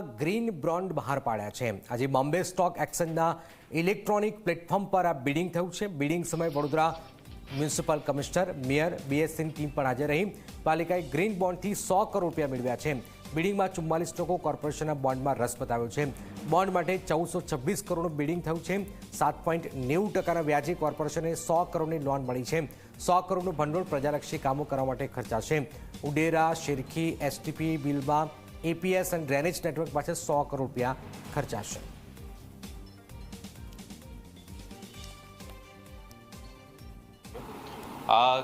Green બ્રોન્ડ બહાર પાડ્યા છે. આજે બોમ્બે સ્ટોક એક્સચેન્જના ઇલેક્ટ્રોનિક પ્લેટફોર્મ પર આ બિડિંગ થયું છે. બિડિંગ સમયે વડોદરા મ્યુનિસિપલ કમિશનર, મેયર, બીએસસીની ટીમ પણ હાજર રહી. પાલિકાએ ગ્રીન બોન્ડથી સો કરોડ રૂપિયા મેળવ્યા છે. બિડિંગમાં ચુમ્માલીસ લોકો કોર્પોરેશનના બોન્ડમાં રસ બતાવ્યો છે. બોન્ડ માટે ચૌદસો છવ્વીસ કરોડનું બિડિંગ થયું છે. સાત પોઈન્ટ નેવું ટકાના વ્યાજે કોર્પોરેશને સો કરોડની લોન મળી છે. સો કરોડનું ભંડોળ પ્રજાલક્ષી કામો કરવા માટે ખર્ચાશે. ઉડેરા, શેરખી, એસટીપી, બિલમાં એપીએસ અને ડ્રેનેજ નેટવર્ક પાસે સો કરોડ રૂપિયા ખર્ચાશે. આ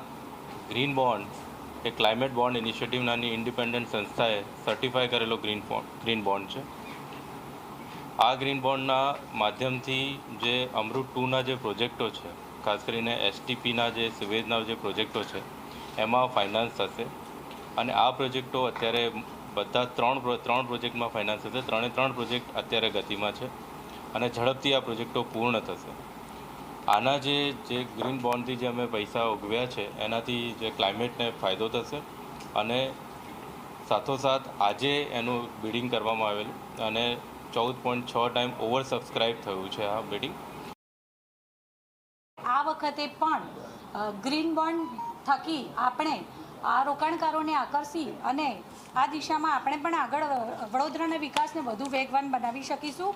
ગ્રીન બોન્ડ એ ક્લાઇમેટ બોન્ડ ઇનિશિયેટિવ નાની ઇન્ડિપેન્ડન્ટ સંસ્થાએ સર્ટિફાય કરેલો ગ્રીન ગ્રીન બોન્ડ છે. આ ગ્રીન બોન્ડના માધ્યમથી જે અમૃત ટુના જે પ્રોજેક્ટો છે, ખાસ કરીને એસટીપીના જે, સિવેજના જે પ્રોજેક્ટો છે, એમાં ફાઇનાન્સ થશે. અને આ પ્રોજેક્ટો અત્યારે બધા ત્રણ ત્રણ પ્રોજેક્ટમાં ફાઇનાન્સ થશે. ત્રણે ત્રણ પ્રોજેક્ટ અત્યારે ગતિમાં છે અને ઝડપથી આ પ્રોજેક્ટો પૂર્ણ થશે. આના જે જે ગ્રીન બોન્ડથી જે અમે પૈસા ઉગવ્યા છે, એનાથી જે ક્લાઇમેટને ફાયદો થશે અને સાથોસાથ આજે એનું બિડિંગ કરવામાં આવેલું અને ચૌદ પોઈન્ટ છ ટાઈમ ઓવર સબસ્ક્રાઇબ થયું છે આ બિડિંગ આ વખતે પણ ગ્રીન બોન્ડ થકી આપણે આ રોકાણકારોને આકર્ષી અને આ દિશામાં આપણે પણ આગળ વડોદરાના વિકાસને વધુ વેગવાન બનાવી શકીશું.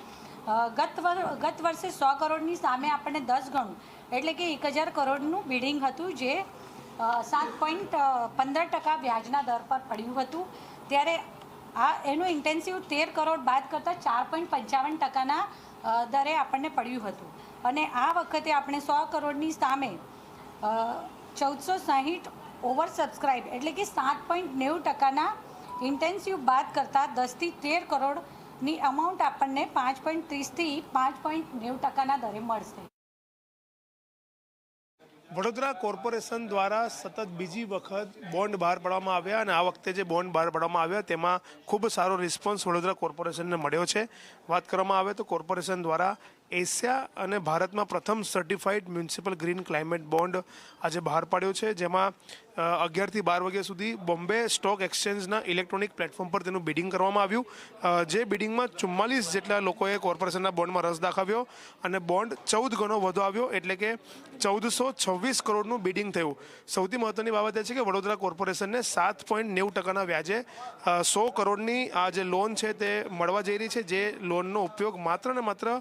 ગત ગત વર્ષે સો કરોડની સામે આપણને દસ ગણું, એટલે કે એક હજાર કરોડનું બિડિંગ હતું જે સાત પોઈન્ટ પંદર ટકા વ્યાજના દર પર પડ્યું હતું. ત્યારે આ, એનું ઇન્ટેન્સિવ તેર કરોડ બાદ કરતાં ચાર પોઈન્ટ પંચાવન ટકાના દરે આપણને પડ્યું હતું. અને આ વખતે આપણે સો કરોડની સામે ચૌદસો સાહીઠ ઓવર સબસ્ક્રાઇબ એટલે કે સાત પોઈન્ટ નેવું ટકાના ઇન્ટેન્સિવ બાદ કરતાં દસથી તેર કરોડની અમાઉન્ટ આપણને પાંચ પોઈન્ટ ત્રીસથી પાંચ પોઈન્ટ નેવું ટકાના દરે મળશે. વડોદરા કોર્પોરેશન દ્વારા સતત બીજી વખત બોન્ડ બહાર પાડવામાં આવ્યા અને આ વખતે જે બોન્ડ બહાર પાડવામાં આવ્યા તેમાં ખૂબ સારો રિસ્પોન્સ વડોદરા કોર્પોરેશનને મળ્યો છે. વાત કરવામાં આવે તો કોર્પોરેશન દ્વારા એશિયા અને ભારતમાં પ્રથમ certified municipal green climate bond આજે બહાર પાડ્યો છે, જેમાં અગિયારથી બાર વાગ્યા સુધી બોમ્બે સ્ટોક એક્સચેન્જના ઇલેક્ટ્રોનિક પ્લેટફોર્મ પર તેનું બિડિંગ કરવામાં આવ્યું. જે બિડિંગમાં ચુમ્માલીસ જેટલા લોકોએ કોર્પોરેશનના બોન્ડમાં રસ દાખવ્યો અને બોન્ડ ચૌદ ગણો વધુ આવ્યો, એટલે કે ચૌદસો છવ્વીસ કરોડનું બિડિંગ થયું. સૌથી મહત્વની બાબત એ છે કે વડોદરા કોર્પોરેશનને સાત પોઈન્ટ નેવું ટકાના વ્યાજે સો કરોડની આ જે લોન છે તે મળવા જઈ રહી છે, જે લોનનો ઉપયોગ માત્ર ને માત્ર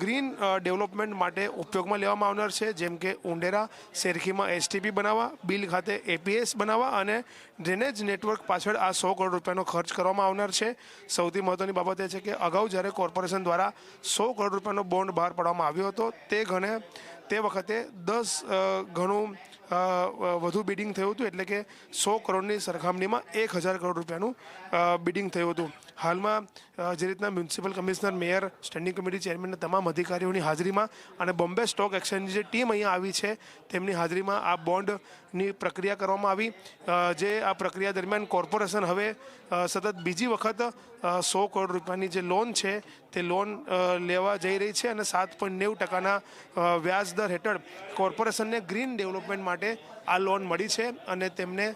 ગ્રીન ડેવલપમેન્ટ માટે ઉપયોગમાં લેવામાં આવનાર છે, જેમ કે ઉંડેરા, શેરખીમાં એસટીપી બનાવવા, બિલ ખાતે એપીએસ બનાવવા અને ડ્રેનેજ નેટવર્ક પાછળ આ સો કરોડ રૂપિયાનો ખર્ચ કરવામાં આવનાર છે. સૌથી મહત્વની બાબત એ છે કે અગાઉ જ્યારે કોર્પોરેશન દ્વારા સો કરોડ રૂપિયાનો બોન્ડ બહાર પાડવામાં આવ્યો હતો, તે ઘણે તે વખતે દસ ઘણું વધુ બિડિંગ થયું હતું. એટલે કે સો કરોડની સરખામણીમાં એક હજાર કરોડ રૂપિયાનું બિડિંગ થયું હતું. હાલમાં જે રીતના municipal commissioner, mayor, standing committee ચેરમેનના તમામ અધિકારીઓની હાજરીમાં અને બોમ્બે સ્ટોક એક્સચેન્જની જે ટીમ અહીંયા આવી છે, તેમની હાજરીમાં આ બોન્ડની પ્રક્રિયા કરવામાં આવી. જે આ પ્રક્રિયા દરમિયાન કોર્પોરેશન હવે સતત બીજી વખત સો કરોડ રૂપિયાની જે લોન છે તે લોન લેવા જઈ રહી છે અને સાત પોઈન્ટ નેવું ટકાના વ્યાજદર વ્યાજ દર હેઠળ કોર્પોરેશનને ગ્રીન ડેવલપમેન્ટ માટે આ લોન મળી છે અને તેમને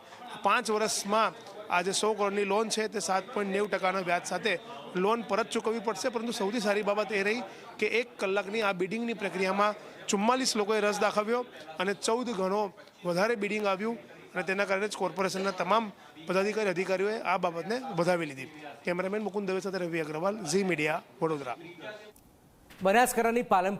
પાંચ વર્ષમાં આ જે સો કરોડની લોન છે તે સાત પોઈન્ટ નેવું ટકાના વ્યાજ સાથે લોન પરત ચૂકવવી પડશે. પરંતુ સૌથી સારી બાબત એ રહી કે એક કલાકની આ બિડિંગની પ્રક્રિયામાં ચુમ્માલીસ લોકોએ રસ દાખવ્યો અને ચૌદ ગણો વધારે બિડિંગ આવ્યું. અને તેના કારણે જ કોર્પોરેશનના તમામ પદાધિકારી, અધિકારીઓએ આ બાબતને વધાવી લીધી. કેમેરામેન મુકુંદ દવે સાથે રવિ અગ્રવાલ, ઝી મીડિયા, વડોદરા. બનાસકાંઠાની પાલનપુર